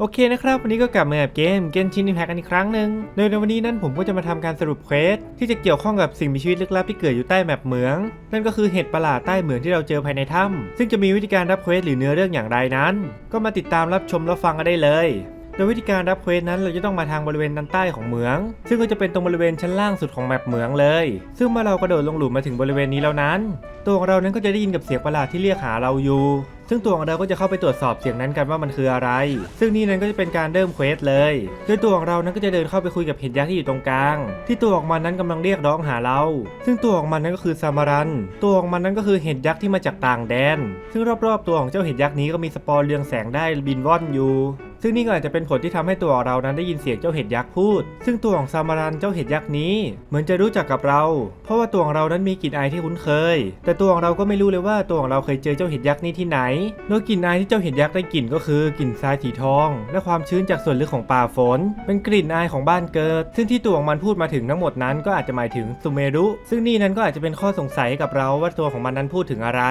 โอเคนะครับ วันนี้ก็กลับมากับเกมเกนชิน i ิ p พ c กันอีกครั้งหนึ่งโดยในวันนี้นั้นผมก็จะมาทำการสรุปเควสที่จะเกี่ยวข้องกับสิ่งมีชีวิตลึกลับที่เกิดอยู่ใต้แมปเหมือง นั่นก็คือเห็ดประหลาดใต้เหมืองที่เราเจอภายในถ้ำซึ่งจะมีวิธีการรับเควสหรือเนื้อเรื่องอย่างไรนั้น ก็มาติดตามรับชมรับฟังกันได้เลย โดยวิธีการรับเควสนั้นเราจะต้องมาทางบริเวณด้านใต้ของเหมือง ซึ่งก็จะเป็นตรงบริเวณชั้นล่างสุดของแมปเหมืองเลย ซึ่งเมื่อเรากระโดดลงหลุมมาถึงบริเวณนี้แล้วนั้น ตัวของเรานั้นก็จะได้ยินกับเสียงประหลาดที่เรียกหาเราอยู่ ซึ่งตัวของเราก็จะเข้าไปตรวจสอบเสียงนั้นกันว่ามันคืออะไร ซึ่งนี่นั้นก็จะเป็นการเริ่มเควสเลยโดยตัวของเรานั้นก็จะเดินเข้าไปคุยกับเห็ดยักษ์ที่อยู่ตรงกลาง ที่ตัวของมันนั้นกำลังเรียกร้องหาเรา ซึ่งตัวของมันนั้นก็คือซามารัน ตัวของมันนั้นก็คือเห็ดยักษ์ที่มาจากต่างแดน ซึ่งรอบๆตัวของเจ้าเห็ดยักษ์นี้ก็มีสปอร์เรืองแสงได้บินว่อนอยู่ ซึ่งนี่ก็อาจจะเป็นผลที่ทำให้ตัวเรานั้นได้ยินเสียงเจ้าเห็ดยักษ์พูด ซึ่งตัวของซามารันเจ้าเห็ดยักษ์นี้ เหมือนจะรู้จักกับเรา เพราะว่าตัวของเรานั้นมีกลิ่นอายที่คุ้นเคย แต่ตัวของเราก็ไม่รู้เลยว่าตัวของเราเคยเจอเจ้าเห็ดยักษ์นี้ที่ไหนโดยกลิ่นอายที่เจ้าเห็ดยักษ์ได้กลิ่นก็คือกลิ่นทรายสีทอง และความชื้นจากส่วนลึกของป่าฝน เป็นกลิ่นอายของบ้านเกิด ซึ่งที่ตัวของมันพูดมาถึงทั้งหมดนั้นก็อาจจะหมายถึงซูเมรุ ซึ่งนี่นั้นก็อาจจะเป็นข้อสงสัยกับเราว่าตัวของมันนั้นพูดถึงอะไร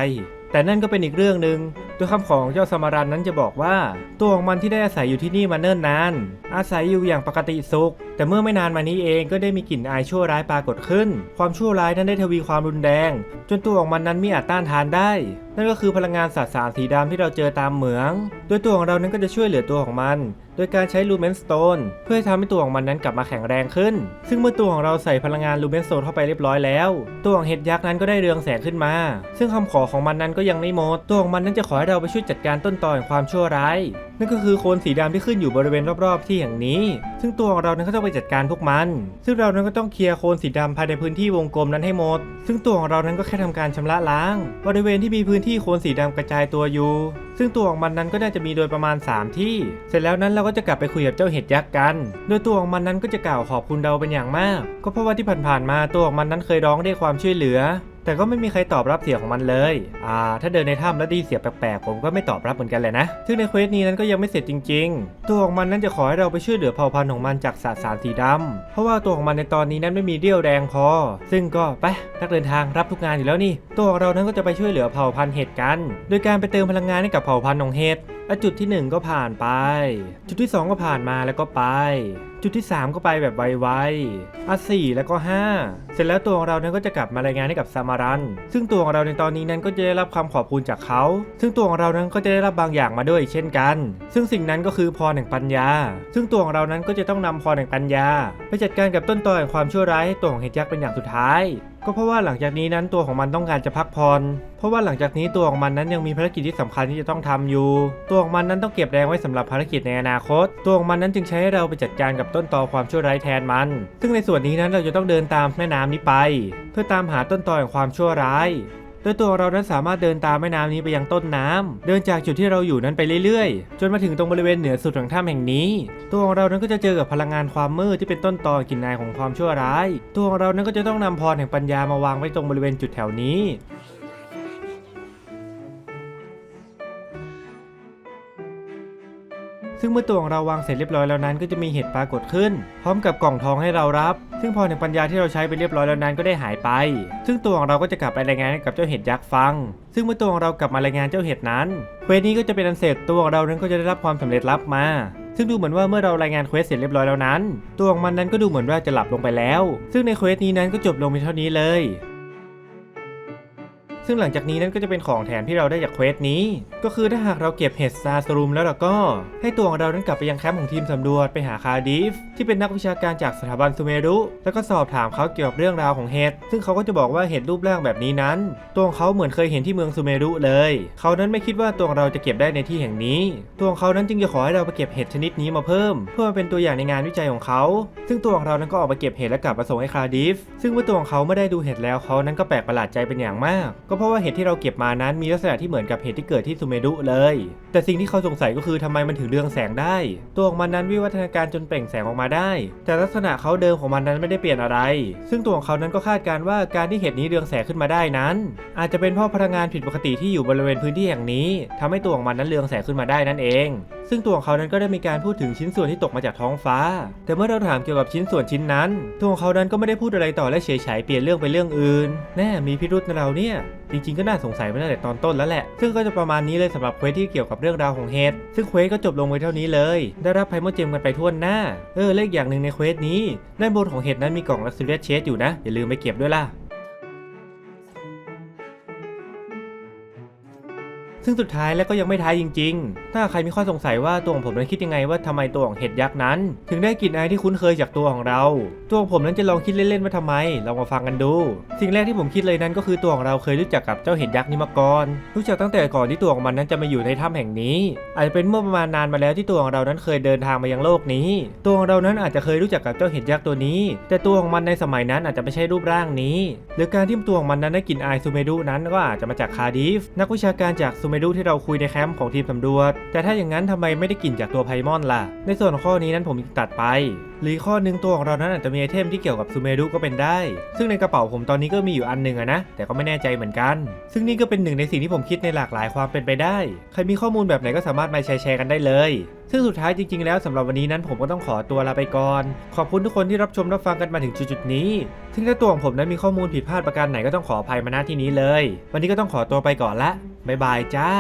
แต่นั่นก็เป็นอีกเรื่องหนึ่ง โดยคำของเจ้าสมารันนั้นจะบอกว่า ตัวของมันที่ได้อาศัยอยู่ที่นี่มาเนิ่นนาน อาศัยอยู่อย่างปกติสุข แต่เมื่อไม่นานมานี้เองก็ได้มีกลิ่นอายชั่วร้ายปรากฏขึ้น ความชั่วร้ายนั้นได้ทวีความรุนแรง จนตัวของมันนั้นไม่อาจต้านทานได้ นั่นก็คือพลังงานสสารสีดำที่เราเจอตามเหมือง โดยตัวของเรานั้นก็จะช่วยเหลือตัวของมัน โดยการใช้ลูเมนสโตนเพื่อให้ทำให้ตัวของมันนั้นกลับมาแข็งแรงขึ้น ซึ่งเมื่อตัวของเราใส่พลังงานลูเมนสโตนเข้าไปเรียบร้อยแล้ว ตัวของเห็ดยักษ์นั้นก็ได้เรืองแสงขึ้นมา ซึ่งคำขอของมันนั้นก็ยังไม่หมด ตัวของมันนั้นจะขอให้เราไปช่วยจัดการต้นตอแห่งความชั่วร้าย นั่นก็คือโคนสีดำที่ขึ้นอยู่บริเวณรอบๆที่แห่งนี้ ซึ่งตัวของเรานั้นก็ต้องไปจัดการพวกมัน ซึ่งเรานั้นก็ต้องเคลียร์โคนสีดำภายในพื้นที่วงกลมนั้นให้หมด ซึ่งตัวของเรานั้นก็แค่ทำการชำระล้าง บริเวณที่มีพื้นที่โคนสีดำกระจายตัวอยู่ ซึ่งตัวของมันนั้นก็น่าจะมีโดยประมาณ 3 ที่ เสร็จแล้วนั้นเราก็จะกลับไปคุยกับเจ้าเห็ดยักษ์กัน โดยตัวของมันนั้นก็จะกล่าวขอบคุณเราเป็นอย่างมาก ก็เพราะว่าที่ผ่านๆมาตัวของมันนั้นเคยร้องเรียกความช่วยเหลือ แต่ก็ไม่มีใครตอบรับเสียงของมันเลย อ่า ถ้าเดินในถ้ำแล้วไดยินเสียงแปลกๆ ผมก็ไม่ตอบรับเหมือนกันเลยนะ ซึ่งในเควสนี้นั้นก็ยังไม่เสร็จจริง ๆ ตัวของมันนั้นจะขอให้เราไปช่วยเหลือเผ่าพันธุ์ของมันจากสสารสีดำเพราะว่าตัวของมันในตอนนี้นั้นไม่มีเรี่ยวแรงพอ ซึ่งก็ไปนักเดินทางรับทุกงานอยู่แล้วนี่ ตัวของเรานั้นก็จะไปช่วยเหลือเผ่าพันธุ์เห็ดกัน โดยการไปเติมพลังงานให้กับเผ่าพันธุ์ของเห็ดและจุดที่ 1 ก็ผ่านไป จุดที่ 2 ก็ผ่านมาแล้วก็ไป จุดที่ 3 ก็ไปแบบไวๆอะสี่แล้วก็ 5 เสร็จแล้วตัวของเรานั้นก็จะกลับมารายงานให้กับซามารัน ซึ่งตัวของเราในตอนนี้นั้นก็จะได้รับคำขอบคุณจากเขา ซึ่งตัวของเรานั้นก็จะได้รับบางอย่างมาด้วยเช่นกัน ซึ่งสิ่งนั้นก็คือพรแห่งปัญญา ซึ่งตัวของเรานั้นก็จะต้องนำพรแห่งปัญญา ไปจัดการกับต้นตอแห่งความชั่วร้ายให้ตัวของเฮดยักเป็นอย่างสุดท้ายก็เพราะว่าหลังจากนี้นั้นตัวของมันต้องการจะพักผ่อน เพราะว่าหลังจากนี้ตัวของมันนั้นยังมีภารกิจที่สำคัญที่จะต้องทำอยู่ ตัวของมันนั้นต้องเก็บแรงไว้สำหรับภารกิจในอนาคต ตัวของมันนั้นจึงใช้ให้เราไปจัดการกับต้นตอความชั่วร้ายแทนมัน ซึ่งในส่วนนี้นั้นเราจะต้องเดินตามแม่น้ำนี้ไป เพื่อตามหาต้นตอแห่งความชั่วร้ายโดยตัวเรานั้นสามารถเดินตามแม่น้ำนี้ไปยังต้นน้ำเดินจากจุดที่เราอยู่นั้นไปเรื่อยๆ จนมาถึงตรงบริเวณเหนือสุดของถ้ำแห่งนี้ ตัวของเรานั้นก็จะเจอกับพลังงานความมืดที่เป็นต้นตอกลิ่นอายของความชั่วร้าย ตัวของเรานั้นก็จะต้องนำพรแห่งปัญญามาวางไว้ตรงบริเวณจุดแถวนี้ มื่อตัวของเราวางเสร็จเรียบร้อยแล้วนั้นก็จะมีเห็ดปรากฏขึ้น พร้อมกับกล่องทองให้เรารับ ซึ่งพรแห่งปัญญาที่เราใช้ไปเรียบร้อยแล้วนั้นก็ได้หายไป ซึ่งตัวของเราก็จะกลับไปรายงานให้กับเจ้าเห็ดยักษ์ฟัง ซึ่งเมื่อตัวของเรากลับมารายงานเจ้าเห็ดนั้นเควสนี้ก็จะเป็นอันเสร็จตัวของเรานั้นก็จะได้รับความสำเร็จลับมาซึ่งดูเหมือนว่าเมื่อเรารายงานเควสเสร็จเรียบร้อยแล้วนั้น ตัวของมันนั้นก็ดูเหมือนว่าจะหลับลงไปแล้ว ซึ่งในเควสนี้นั้นก็จบลงเพียงเท่านี้เลย ซึ่งหลังจากนี้นั้นก็จะเป็นของแถมที่เราได้จากเควสนี้ ก็คือถ้าหากเราเก็บเห็ดซาสรูมแล้วเราก็ ให้ตัวของเรานั้นกลับไปยังแคมป์ของทีมสำรวจไปหาคาร์ดิฟที่เป็นนักวิชาการจากสถาบันซูเมรุ แล้วก็สอบถามเขาเกี่ยวกับเรื่องราวของเห็ดซึ่งเขาก็จะบอกว่าเห็ดรูปร่างแบบนี้นั้น ตัวของเขาเหมือนเคยเห็นที่เมืองซูเมรุเลย เขานั้นไม่คิดว่าตัวของเราจะเก็บได้ในที่แห่งนี้ ตัวของเขานั้นจึงจะขอให้เราไปเก็บเห็ดชนิดนี้มาเพิ่ม เพื่อมาเป็นตัวอย่างในงานวิจัยของเขา ซึ่งตัวของเรานั้นก็ออกมาเก็บเห็ดและกลับมาส่งให้คาร์ดิฟซึ่งเมื่อตัวของเขาไม่ได้ดูเห็ดแล้วเขานั้นก็แปลกประหลาดใจเป็นอย่างมากก็เพราะว่าเห็ดที่เราเก็บมานั้นมีลักษณะที่เหมือนกับเห็ดที่เกิดที่ซูเมรุเลย แต่สิ่งที่เขาสงสัยก็คือทำไมมันถึงเรืองแสงได้ ตัวของมันนั้นวิวัฒนาการจนเปล่งแสงออกมาได้ แต่ลักษณะเขาเดิมของมันนั้นไม่ได้เปลี่ยนอะไร ซึ่งตัวของเขานั้นก็คาดการว่าการที่เห็ดนี้เรืองแสงขึ้นมาได้นั้น อาจจะเป็นเพราะพลังงานผิดปกติที่อยู่บริเวณพื้นที่แห่งนี้ทำให้ตัวของมันนั้นเรืองแสงขึ้นมาได้นั่นเอง ซึ่งตัวของเขานั้นก็ได้มีการพูดถึงชิ้นส่วนที่ตกมาจากท้องฟ้า แต่เมื่อเราถามเกี่ยวกับชิ้นส่วนชิ้นนั้น ตัวของเขานั้นก็ไม่ได้พูดอะไรต่อและเฉยๆเปลี่ยนเรื่องไปเรื่องอื่น แน่มีพิรุษนะเราเนี่ยจริงๆก็น่าสงสัยมาตั้งแต่ตอนต้นแล้วแหละ ซึ่งก็จะประมาณนี้เลยสำหรับเควสที่เกี่ยวกับเรื่องราวของเฮดซึ่งเควสก็จบลงไว้เท่านี้เลย ได้รับไพโมเจมกันไปทั่วหน้า เออเลขอย่างหนึ่งในเควสนี้ด้านบนของเฮดนั้นมีกล่องลักซิเรียเชสอยู่นะ อย่าลืมไปเก็บด้วยล่ะ ซึ่งสุดท้ายแล้วก็ยังไม่ท้ายจริง ๆ ถ้าใครมีข้อสงสัยว่าตัวของผมนั้นคิดยังไงว่าทำไมตัวของเห็ดยักษ์นั้น ถึงได้กลิ่นอายที่คุ้นเคยจากตัวของเรา ตัวของผมนั้นจะลองคิดเล่นๆว่าทำไมลองมาฟังกันดู สิ่งแรกที่ผมคิดเลยนั้นก็คือตัวของเราเคยรู้จักกับเจ้าเห็ดยักษ์นี้มาก่อน รู้จักตั้งแต่ก่อนที่ตัวของมันนั้นจะมาอยู่ในถ้ำแห่งนี้ อาจจะเป็นเมื่อประมาณนานมาแล้วที่ตัวของเรานั้นเคยเดินทางมายังโลกนี้ ตัวของเรานั้นอาจจะเคยรู้จักกับเจ้าเห็ดยักษ์ตัวนี้ แต่ตัวของมันในสมัยนั้นอาจจะไม่ใช่รูปร่างนี้ หรือการที่ตัวของมันนั้นได้กลิ่นอายซูเมดุนั้นก็อาจจะมาจากคาดิฟนักวิชาการจากซูเมดุที่เราคุยในแคมป์ของทีมสำรวจ แต่ถ้าอย่างนั้นทำไมไม่ได้กลิ่นจากตัวไพมอนล่ะ ในส่วนของข้อนี้นั้นผมตัดไป หรือข้อหนึ่งตัวของเรานั้นอาจจะมีไอเทมที่เกี่ยวกับซูเมดุก็เป็นได้ ซึ่งในกระเป๋าผมตอนนี้ก็มีอยู่อันหนึ่งอะนะ แต่ก็ไม่แน่ใจเหมือนกัน ซึ่งนี่ก็เป็นหนึ่งในสิ่งที่ผมคิดในหลากหลายความเป็นไปได้ ใครมีข้อมูลแบบไหนก็สามารถมาแชร์กันได้เลย ซึ่งสุดท้ายจริง ๆ แล้วสำหรับวันนี้นั้นผมก็ต้องขอตัวลาไปก่อน ขอบคุณทุกคนที่รับชมรับฟังกันมาถึงจุดๆนี้ ซึ่งถ้าตัวของผมนั้นมีข้อมูลผิดพลาดประการไหนก็ต้องขออภัยมาณที่นี้เลย วันนี้ก็ต้องขอตัวไปก่อนละ บ๊ายบายจ้า